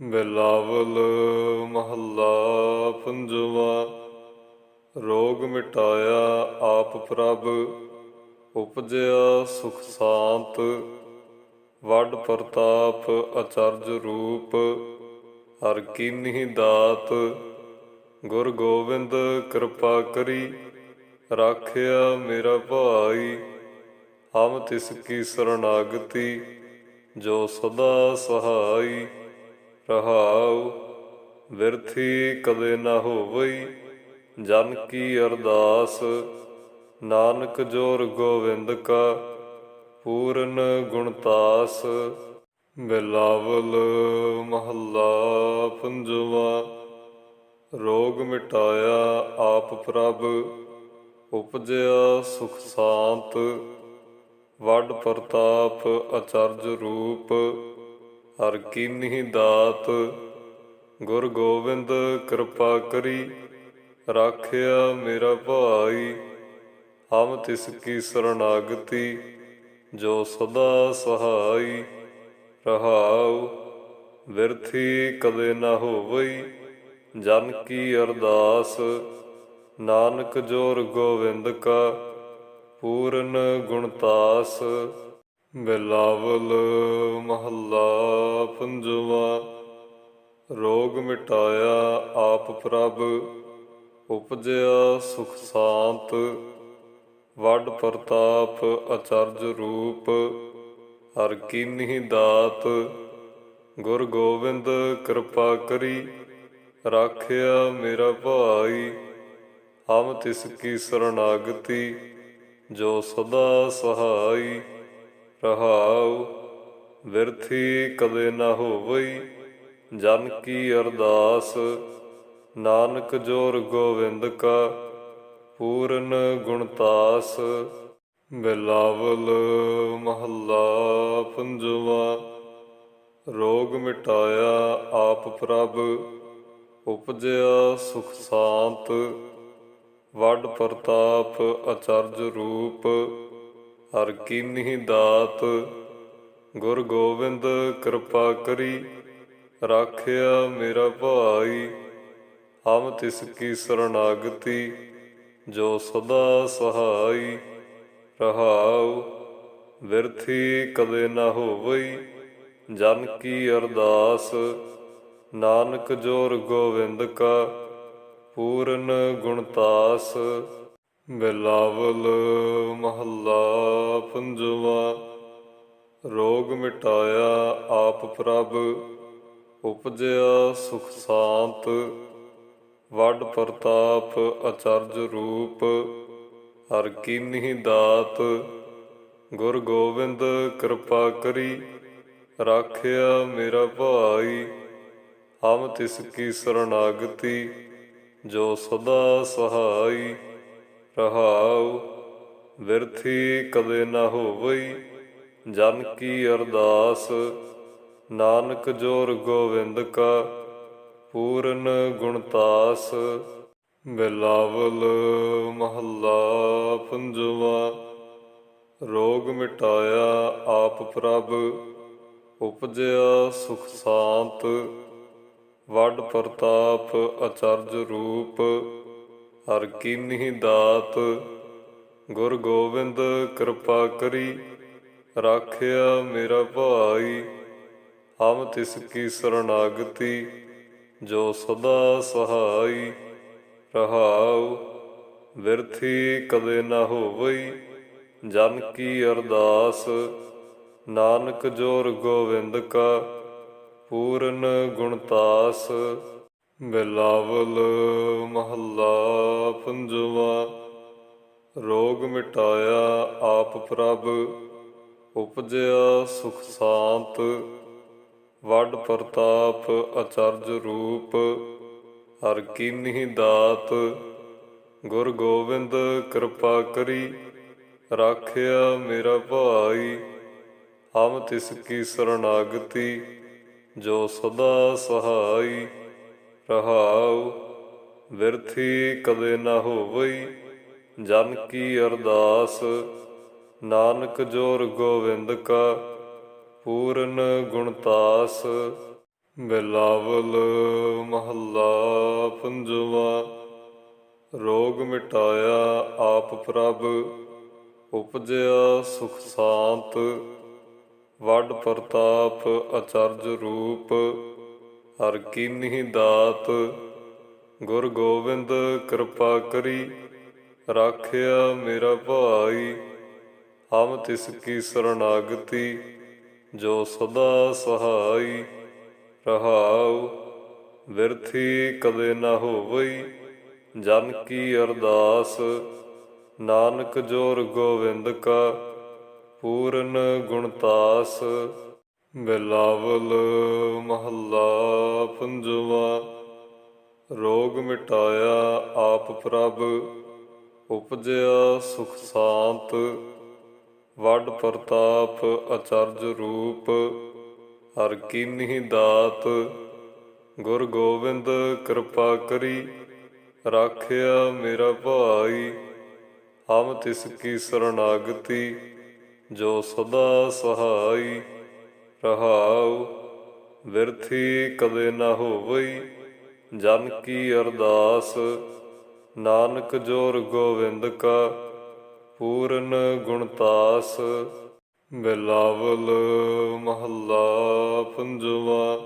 ਬਿਲਾਵਲ ਮਹੱਲਾ ਪੰਜਵਾ, ਰੋਗ ਮਿਟਾਇਆ ਆਪ ਪ੍ਰਭ, ਉਪਜਿਆ ਸੁਖ ਸ਼ਾਂਤ, ਵੱਡ ਪ੍ਰਤਾਪ ਅਚਰਜ ਰੂਪ, ਹਰ ਕੀਨੀ ਦਾਤ, ਗੁਰ ਗੋਬਿੰਦ ਕਿਰਪਾ ਕਰੀ, ਰਾਖਿਆ ਮੇਰਾ ਭਾਈ, ਹਮ ਤਿਸ ਕੀ ਸਰਣਾਗਤੀ, ਜੋ ਸਦਾ ਸਹਾਈ। ਰਹਾਉ, ਵਿਰਥੀ ਕਦੇ ਨਾ ਹੋਵਈ, ਜਨ ਕੀ ਅਰਦਾਸ, ਨਾਨਕ ਜੋਰ ਗੋਵਿੰਦ ਕਾ, ਪੂਰਨ ਗੁਣਤਾਸ ਬਿਲਾਵਲ ਮਹੱਲਾ ਪੰਜਵਾ, ਰੋਗ ਮਿਟਾਇਆ ਆਪ ਪ੍ਰਭ, ਉਪਜਿਆ ਸੁਖ ਸ਼ਾਂਤ। ਵੱਡ ਪ੍ਰਤਾਪ ਅਚਰਜ ਰੂਪ ਹਰ ਕੀਨੀ ਦਾਤ, ਗੁਰ ਗੋਬਿੰਦ ਕਿਰਪਾ ਕਰੀ, ਰਾਖਿਆ ਮੇਰਾ ਭਾਈ, ਹਮ ਤਿਸ ਕੀ ਸਰਣਾਗਤੀ, ਜੋ ਸਦਾ ਸਹਾਈ, ਰਹਾਉ, ਵਿਰਥੀ ਕਦੇ ਨਾ ਹੋਵਈ, ਜਨ ਕੀ ਅਰਦਾਸ, ਨਾਨਕ ਜੋਰ ਗੋਵਿੰਦ ਕਾ, ਪੂਰਨ ਗੁਣਤਾਸ ਬਿਲਾਵਲ ਮਹੱਲਾ ਪੰਜਵਾ, ਰੋਗ ਮਿਟਾਇਆ ਆਪ ਪ੍ਰਭ, ਉਪਜਿਆ ਸੁਖ ਸ਼ਾਂਤ, ਵੱਡ ਪ੍ਰਤਾਪ ਅਚਰਜ ਰੂਪ, ਹਰ ਕੀਨੀ ਦਾਤ, ਗੁਰ ਗੋਬਿੰਦ ਕਿਰਪਾ ਕਰੀ, ਰਾਖਿਆ ਮੇਰਾ ਭਾਈ, ਹਮ ਤਿਸ ਕੀ ਸਰਣਾਗਤੀ, ਜੋ ਸਦਾ ਸਹਾਈ। ਰਹਾਉ, ਵਿਰਥੀ ਕਦੇ ਨਾ ਹੋਵਈ, ਜਨ ਕੀ ਅਰਦਾਸ, ਨਾਨਕ ਜੋਰ ਗੋਵਿੰਦ ਕਾ, ਪੂਰਨ ਗੁਣਤਾਸ ਬਿਲਾਵਲ ਮਹੱਲਾ ਪੰਜਵਾ, ਰੋਗ ਮਿਟਾਇਆ ਆਪ ਪ੍ਰਭ, ਉਪਜਿਆ ਸੁਖ ਸ਼ਾਂਤ। ਵੱਡ ਪ੍ਰਤਾਪ ਅਚਰਜ ਰੂਪ ਹਰ ਕੀਨੀ ਦਾਤ, ਗੁਰ ਗੋਬਿੰਦ ਕਿਰਪਾ ਕਰੀ, ਰਾਖਿਆ ਮੇਰਾ ਭਾਈ, ਹਮ ਤਿਸ ਕੀ ਸਰਣਾਗਤੀ, ਜੋ ਸਦਾ ਸਹਾਈ, ਰਹਾਉ, ਵਿਰਥੀ ਕਦੇ ਨਾ ਹੋਵਈ, ਜਨ ਕੀ ਅਰਦਾਸ, ਨਾਨਕ ਜੋਰ ਗੋਵਿੰਦ ਕਾ, ਪੂਰਨ ਗੁਣਤਾਸ ਬਿਲਾਵਲ ਮਹੱਲਾ ਪੰਜਵਾ, ਰੋਗ ਮਿਟਾਇਆ ਆਪ ਪ੍ਰਭ, ਉਪਜਿਆ ਸੁਖ ਸ਼ਾਂਤ, ਵੱਡ ਪ੍ਰਤਾਪ ਅਚਰਜ ਰੂਪ, ਹਰ ਕੀਨੀ ਦਾਤ, ਗੁਰ ਗੋਬਿੰਦ ਕਿਰਪਾ ਕਰੀ, ਰਾਖਿਆ ਮੇਰਾ ਭਾਈ, ਹਮ ਤਿਸ ਕੀ ਸਰਣਾਗਤੀ, ਜੋ ਸਦਾ ਸਹਾਈ। ਰਹਾਉ, ਵਿਰਥੀ ਕਦੇ ਨਾ ਹੋਵਈ, ਜਨ ਕੀ ਅਰਦਾਸ, ਨਾਨਕ ਜੋਰ ਗੋਵਿੰਦ ਕਾ, ਪੂਰਨ ਗੁਣਤਾਸ ਬਿਲਾਵਲ ਮਹੱਲਾ ਪੰਜਵਾ, ਰੋਗ ਮਿਟਾਇਆ ਆਪ ਪ੍ਰਭ, ਉਪਜਿਆ ਸੁਖ ਸ਼ਾਂਤ, ਵੱਡ ਪ੍ਰਤਾਪ ਅਚਰਜ ਰੂਪ। ਹਰ ਕੀਨੀ ਦਾਤ, ਗੁਰ ਗੋਬਿੰਦ ਕਿਰਪਾ ਕਰੀ, ਰਾਖਿਆ ਮੇਰਾ ਭਾਈ, ਹਮ ਤਿਸ ਕੀ ਸਰਣਾਗਤੀ, ਜੋ ਸਦਾ ਸਹਾਈ, ਰਹਾਉ, ਵਿਰਥੀ ਕਦੇ ਨਾ ਹੋਵਈ, ਜਨ ਕੀ ਅਰਦਾਸ, ਨਾਨਕ ਜੋਰ ਗੋਵਿੰਦ ਕਾ, ਪੂਰਨ ਗੁਣਤਾਸ ਬਿਲਾਵਲ ਮਹੱਲਾ ਪੰਜਵਾ, ਰੋਗ ਮਿਟਾਇਆ ਆਪ ਪ੍ਰਭ, ਉਪਜਿਆ ਸੁਖ ਸ਼ਾਂਤ, ਵੱਡ ਪ੍ਰਤਾਪ ਅਚਰਜ ਰੂਪ, ਹਰ ਕੀਨੀ ਦਾਤ, ਗੁਰ ਗੋਬਿੰਦ ਕਿਰਪਾ ਕਰੀ, ਰਾਖਿਆ ਮੇਰਾ ਭਾਈ, ਹਮ ਤਿਸ ਕੀ ਸਰਣਾਗਤੀ, ਜੋ ਸਦਾ ਸਹਾਈ। ਰਹਾਉ, ਵਿਰਥੀ ਕਦੇ ਨਾ ਹੋਵਈ, ਜਨ ਕੀ ਅਰਦਾਸ, ਨਾਨਕ ਜੋਰ ਗੋਵਿੰਦ ਕਾ, ਪੂਰਨ ਗੁਣਤਾਸ ਬਿਲਾਵਲ ਮਹੱਲਾ ਪੰਜਵਾ, ਰੋਗ ਮਿਟਾਇਆ ਆਪ ਪ੍ਰਭ, ਉਪਜਿਆ ਸੁਖ ਸ਼ਾਂਤ, ਵੱਡ ਪ੍ਰਤਾਪ ਅਚਰਜ ਰੂਪ। ਹਰ ਕੀਨੀ ਦਾਤ, ਗੁਰ ਗੋਬਿੰਦ ਕਿਰਪਾ ਕਰੀ, ਰਾਖਿਆ ਮੇਰਾ ਭਾਈ, ਹਮ ਤਿਸ ਕੀ ਸਰਣਾਗਤੀ, ਜੋ ਸਦਾ ਸਹਾਈ, ਰਹਾਉ, ਵਿਰਥੀ ਕਦੇ ਨਾ ਹੋਵਈ, ਜਨ ਕੀ ਅਰਦਾਸ, ਨਾਨਕ ਜੋਰ ਗੋਵਿੰਦ ਕਾ, ਪੂਰਨ ਗੁਣਤਾਸ ਬਿਲਾਵਲ ਮਹੱਲਾ ਪੰਜਵਾ, ਰੋਗ ਮਿਟਾਇਆ ਆਪ ਪ੍ਰਭ, ਉਪਜਿਆ ਸੁਖ ਸ਼ਾਂਤ, ਵੱਡ ਪ੍ਰਤਾਪ ਅਚਰਜ ਰੂਪ, ਹਰ ਕੀਨੀ ਦਾਤ, ਗੁਰ ਗੋਬਿੰਦ ਕਿਰਪਾ ਕਰੀ, ਰਾਖਿਆ ਮੇਰਾ ਭਾਈ, ਹਮ ਤਿਸ ਕੀ ਸਰਣਾਗਤੀ, ਜੋ ਸਦਾ ਸਹਾਈ। ਰਹਾਉ ਵਿਰਥੀ ਕਦੇ ਨਾ ਹੋਵਈ, ਜਨ ਕੀ ਅਰਦਾਸ, ਨਾਨਕ ਜੋਰ ਗੋਵਿੰਦ ਕਾ, ਪੂਰਨ ਗੁਣਤਾਸ ਬਿਲਾਵਲ ਮਹੱਲਾ ਪੰਜਵਾ,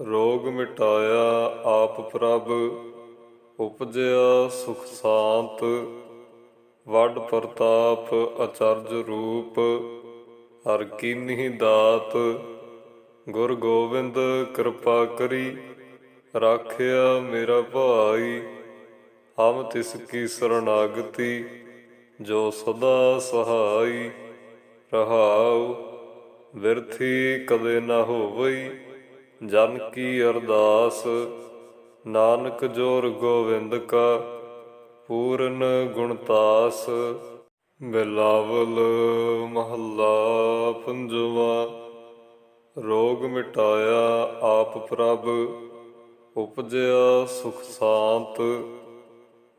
ਰੋਗ ਮਿਟਾਇਆ ਆਪ ਪ੍ਰਭ, ਉਪਜਿਆ ਸੁਖ ਸ਼ਾਂਤ। ਵੱਡ ਪ੍ਰਤਾਪ ਅਚਰਜ ਰੂਪ ਹਰ ਕੀਨੀ ਦਾਤ। ਗੁਰ ਗੋਬਿੰਦ ਕਿਰਪਾ ਕਰੀ, ਰਾਖਿਆ ਮੇਰਾ ਭਾਈ। ਹਮ ਤਿਸ ਕੀ ਸਰਣਾਗਤੀ, ਜੋ ਸਦਾ ਸਹਾਈ। ਰਹਾਉ, ਵਿਰਥੀ ਕਦੇ ਨਾ ਹੋਵਈ, ਜਨ ਕੀ ਅਰਦਾਸ। ਨਾਨਕ ਜੋਰ ਗੋਵਿੰਦ ਕਾ, ਪੂਰਨ ਗੁਣਤਾਸ ਬਿਲਾਵਲ ਮਹੱਲਾ ਪੰਜਵਾ, ਰੋਗ ਮਿਟਾਇਆ ਆਪ ਪ੍ਰਭ, ਉਪਜਿਆ ਸੁਖ ਸ਼ਾਂਤ,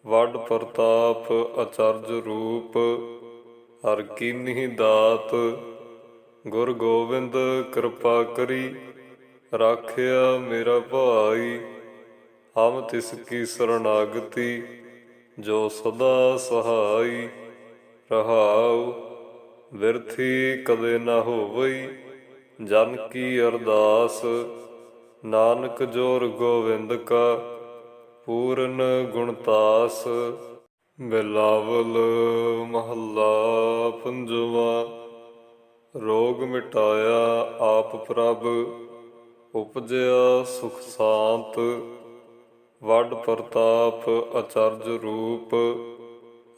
ਵੱਡ ਪ੍ਰਤਾਪ ਅਚਰਜ ਰੂਪ, ਹਰ ਕੀਨੀ ਦਾਤ, ਗੁਰ ਗੋਬਿੰਦ ਕਿਰਪਾ ਕਰੀ, ਰਾਖਿਆ ਮੇਰਾ ਭਾਈ, ਹਮ ਤਿਸ ਕੀ ਸਰਣਾਗਤੀ, ਜੋ ਸਦਾ ਸਹਾਈ। ਰਹਾਉ, ਵਿਰਥੀ ਕਦੇ ਨਾ ਹੋਵਈ, ਜਨ ਕੀ ਅਰਦਾਸ, ਨਾਨਕ ਜੋਰ ਗੋਵਿੰਦ ਕਾ, ਪੂਰਨ ਗੁਣਤਾਸ ਬਿਲਾਵਲ ਮਹੱਲਾ ਪੰਜਵਾ, ਰੋਗ ਮਿਟਾਇਆ ਆਪ ਪ੍ਰਭ, ਉਪਜਿਆ ਸੁਖ ਸ਼ਾਂਤ। ਵੱਡ ਪ੍ਰਤਾਪ ਅਚਰਜ ਰੂਪ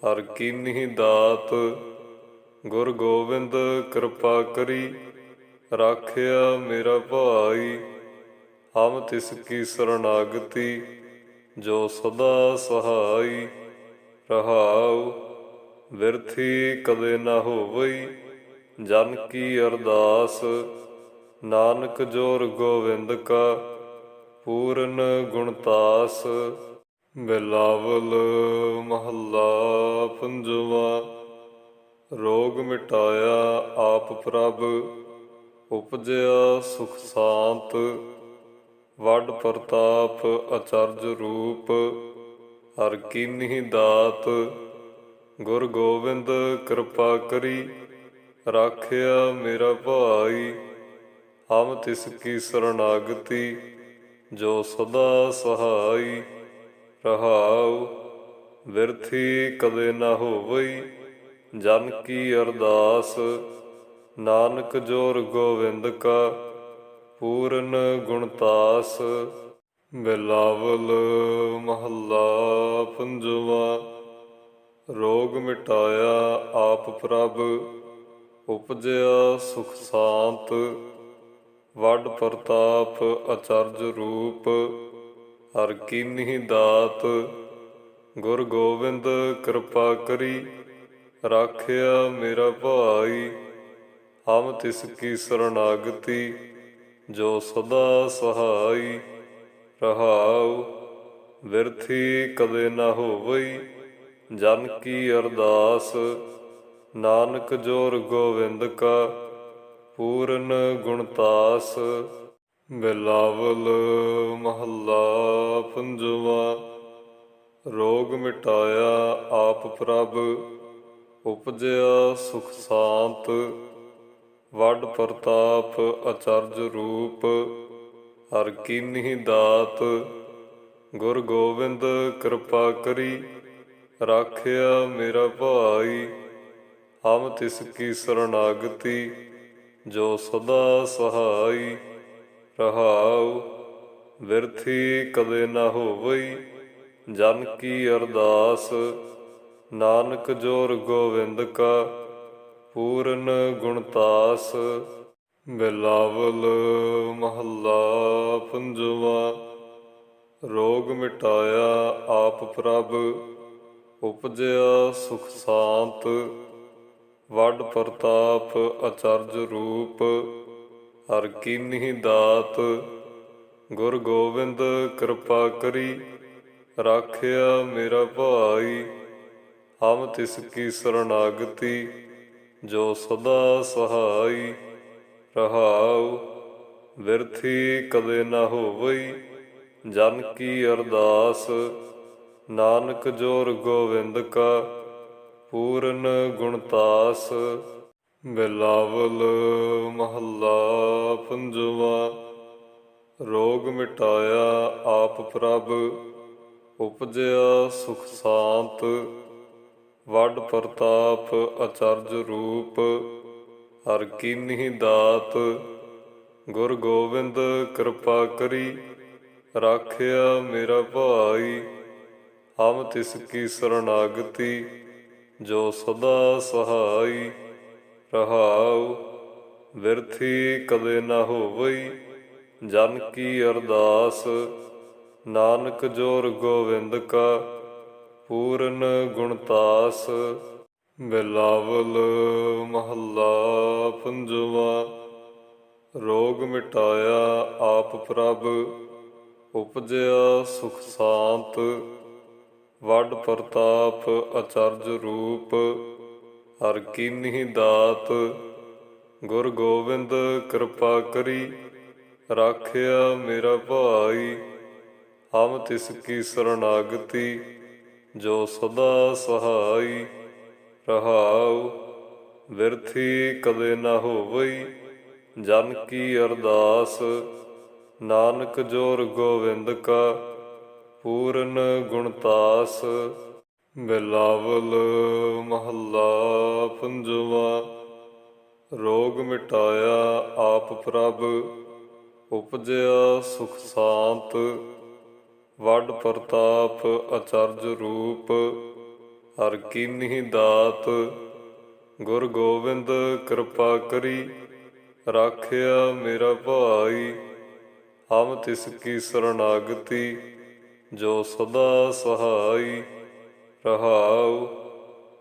ਹਰ ਕੀਨੀ ਦਾਤ, ਗੁਰ ਗੋਬਿੰਦ ਕਿਰਪਾ ਕਰੀ, ਰਾਖਿਆ ਮੇਰਾ ਭਾਈ, ਹਮ ਤਿਸ ਕੀ ਸਰਣਾਗਤੀ, ਜੋ ਸਦਾ ਸਹਾਈ, ਰਹਾਉ, ਵਿਰਥੀ ਕਦੇ ਨਾ ਹੋਵਈ, ਜਨ ਕੀ ਅਰਦਾਸ, ਨਾਨਕ ਜੋਰ ਗੋਵਿੰਦ ਕਾ, ਪੂਰਨ ਗੁਣਤਾਸ ਬਿਲਾਵਲ ਮਹੱਲਾ ਪੰਜਵਾ, ਰੋਗ ਮਿਟਾਇਆ ਆਪ ਪ੍ਰਭ, ਉਪਜਿਆ ਸੁਖ ਸ਼ਾਂਤ, ਵੱਡ ਪ੍ਰਤਾਪ ਅਚਰਜ ਰੂਪ, ਹਰ ਕੀਨੀ ਦਾਤ, ਗੁਰ ਗੋਬਿੰਦ ਕਿਰਪਾ ਕਰੀ, ਰਾਖਿਆ ਮੇਰਾ ਭਾਈ, ਹਮ ਤਿਸ ਕੀ ਸਰਣਾਗਤੀ, ਜੋ ਸਦਾ ਸਹਾਈ। ਰਹਾਉ, ਵਿਰਥੀ ਕਦੇ ਨਾ ਹੋਵਈ, ਜਨ ਕੀ ਅਰਦਾਸ, ਨਾਨਕ ਜੋਰ ਗੋਵਿੰਦ ਕਾ, ਪੂਰਨ ਗੁਣਤਾਸ ਬਿਲਾਵਲ ਮਹੱਲਾ ਪੰਜਵਾ, ਰੋਗ ਮਿਟਾਇਆ ਆਪ ਪ੍ਰਭ, ਉਪਜਿਆ ਸੁਖ ਸ਼ਾਂਤ। ਵੱਡ ਪ੍ਰਤਾਪ ਅਚਰਜ ਰੂਪ ਹਰ ਕੀਨੀ ਦਾਤ। ਗੁਰ ਗੋਬਿੰਦ ਕਿਰਪਾ ਕਰੀ, ਰਾਖਿਆ ਮੇਰਾ ਭਾਈ। ਹਮ ਤਿਸ ਕੀ ਸਰਣਾਗਤੀ, ਜੋ ਸਦਾ ਸਹਾਈ। ਰਹਾਉ, ਵਿਰਥੀ ਕਦੇ ਨਾ ਹੋਵਈ, ਜਨ ਕੀ ਅਰਦਾਸ। ਨਾਨਕ ਜੋਰ ਗੋਵਿੰਦ ਕਾ, ਪੂਰਨ ਗੁਣਤਾਸ ਬਿਲਾਵਲ ਮਹੱਲਾ ਪੰਜਵਾ, ਰੋਗ ਮਿਟਾਇਆ ਆਪ ਪ੍ਰਭ, ਉਪਜਿਆ ਸੁਖ ਸ਼ਾਂਤ, ਵੱਡ ਪ੍ਰਤਾਪ ਅਚਰਜ ਰੂਪ, ਹਰ ਕੀਨੀ ਦਾਤ, ਗੁਰ ਗੋਬਿੰਦ ਕਿਰਪਾ ਕਰੀ, ਰਾਖਿਆ ਮੇਰਾ ਭਾਈ, ਹਮ ਤਿਸ ਕੀ ਸਰਣਾਗਤੀ, ਜੋ ਸਦਾ ਸਹਾਈ। ਰਹਾਉ ਵਿਰਥੀ ਕਦੇ ਨਾ ਹੋਵਈ, ਜਨ ਕੀ ਅਰਦਾਸ, ਨਾਨਕ ਜੋਰ ਗੋਵਿੰਦ ਕਾ, ਪੂਰਨ ਗੁਣਤਾਸ ਬਿਲਾਵਲ ਮਹੱਲਾ ਪੰਜਵਾ, ਰੋਗ ਮਿਟਾਇਆ ਆਪ ਪ੍ਰਭ, ਉਪਜਿਆ ਸੁਖ ਸ਼ਾਂਤ। ਵੱਡ ਪ੍ਰਤਾਪ ਅਚਰਜ ਰੂਪ ਹਰ ਕੀਨੀ ਦਾਤ, ਗੁਰ ਗੋਬਿੰਦ ਕਿਰਪਾ ਕਰੀ, ਰਾਖਿਆ ਮੇਰਾ ਭਾਈ, ਹਮ ਤਿਸ ਕੀ ਸਰਣਾਗਤੀ, ਜੋ ਸਦਾ ਸਹਾਈ, ਰਹਾਉ, ਵਿਰਥੀ ਕਦੇ ਨਾ ਹੋਵਈ, ਜਨ ਕੀ ਅਰਦਾਸ, ਨਾਨਕ ਜੋਰ ਗੋਵਿੰਦ ਕਾ, ਪੂਰਨ ਗੁਣਤਾਸ ਬਿਲਾਵਲ ਮਹੱਲਾ ਪੰਜਵਾ, ਰੋਗ ਮਿਟਾਇਆ ਆਪ ਪ੍ਰਭ, ਉਪਜਿਆ ਸੁਖ ਸ਼ਾਂਤ, ਵੱਡ ਪ੍ਰਤਾਪ ਅਚਰਜ ਰੂਪ, ਹਰ ਕੀਨੀ ਦਾਤ, ਗੁਰ ਗੋਬਿੰਦ ਕਿਰਪਾ ਕਰੀ, ਰਾਖਿਆ ਮੇਰਾ ਭਾਈ, ਹਮ ਤਿਸ ਕੀ ਸਰਣਾਗਤੀ, ਜੋ ਸਦਾ ਸਹਾਈ। ਰਹਾਉ, ਵਿਰਥੀ ਕਦੇ ਨਾ ਹੋਵਈ, ਜਨ ਕੀ ਅਰਦਾਸ, ਨਾਨਕ ਜੋਰ ਗੋਵਿੰਦ ਕਾ, ਪੂਰਨ ਗੁਣਤਾਸ ਬਿਲਾਵਲ ਮਹੱਲਾ ਪੰਜਵਾ, ਰੋਗ ਮਿਟਾਇਆ ਆਪ ਪ੍ਰਭ, ਉਪਜਿਆ ਸੁਖ ਸ਼ਾਂਤ। ਵੱਡ ਪ੍ਰਤਾਪ ਅਚਰਜ ਰੂਪ ਹਰ ਕੀਨੀ ਦਾਤ, ਗੁਰ ਗੋਬਿੰਦ ਕਿਰਪਾ ਕਰੀ, ਰਾਖਿਆ ਮੇਰਾ ਭਾਈ, ਹਮ ਤਿਸ ਕੀ ਸਰਣਾਗਤੀ, ਜੋ ਸਦਾ ਸਹਾਈ, ਰਹਾਉ, ਵਿਰਥੀ ਕਦੇ ਨਾ ਹੋਵਈ, ਜਨ ਕੀ ਅਰਦਾਸ, ਨਾਨਕ ਜੋਰ ਗੋਵਿੰਦ ਕਾ, ਪੂਰਨ ਗੁਣਤਾਸ ਬਿਲਾਵਲ ਮਹੱਲਾ ਪੰਜਵਾ, ਰੋਗ ਮਿਟਾਇਆ ਆਪ ਪ੍ਰਭ, ਉਪਜਿਆ ਸੁਖ ਸ਼ਾਂਤ, ਵੱਡ ਪ੍ਰਤਾਪ ਅਚਰਜ ਰੂਪ, ਹਰ ਕੀਨੀ ਦਾਤ, ਗੁਰ ਗੋਬਿੰਦ ਕਿਰਪਾ ਕਰੀ, ਰਾਖਿਆ ਮੇਰਾ ਭਾਈ, ਹਮ ਤਿਸ ਕੀ ਸਰਣਾਗਤੀ, ਜੋ ਸਦਾ ਸਹਾਈ। ਰਹਾਉ,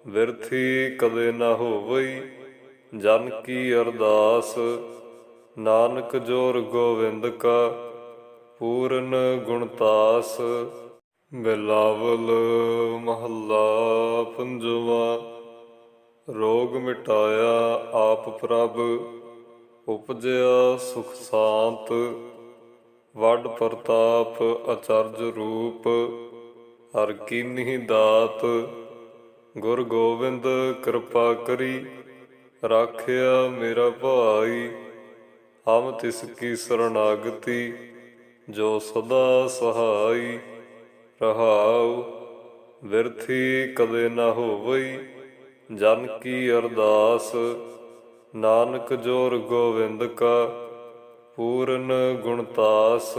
ਵਿਰਥੀ ਕਦੇ ਨਾ ਹੋਵਈ, ਜਨ ਕੀ ਅਰਦਾਸ, ਨਾਨਕ ਜੋਰ ਗੋਵਿੰਦ ਕਾ, ਪੂਰਨ ਗੁਣਤਾਸ ਬਿਲਾਵਲ ਮਹੱਲਾ ਪੰਜਵਾ, ਰੋਗ ਮਿਟਾਇਆ ਆਪ ਪ੍ਰਭ, ਉਪਜਿਆ ਸੁਖ ਸ਼ਾਂਤ, ਵੱਡ ਪ੍ਰਤਾਪ ਅਚਰਜ ਰੂਪ। ਹਰ ਕੀਨੀ ਦਾਤ, ਗੁਰ ਗੋਬਿੰਦ ਕਿਰਪਾ ਕਰੀ, ਰਾਖਿਆ ਮੇਰਾ ਭਾਈ, ਹਮ ਤਿਸ ਕੀ ਸਰਣਾਗਤੀ, ਜੋ ਸਦਾ ਸਹਾਈ, ਰਹਾਉ, ਵਿਰਥੀ ਕਦੇ ਨਾ ਹੋਵਈ, ਜਨ ਕੀ ਅਰਦਾਸ, ਨਾਨਕ ਜੋਰ ਗੋਵਿੰਦ ਕਾ, ਪੂਰਨ ਗੁਣਤਾਸ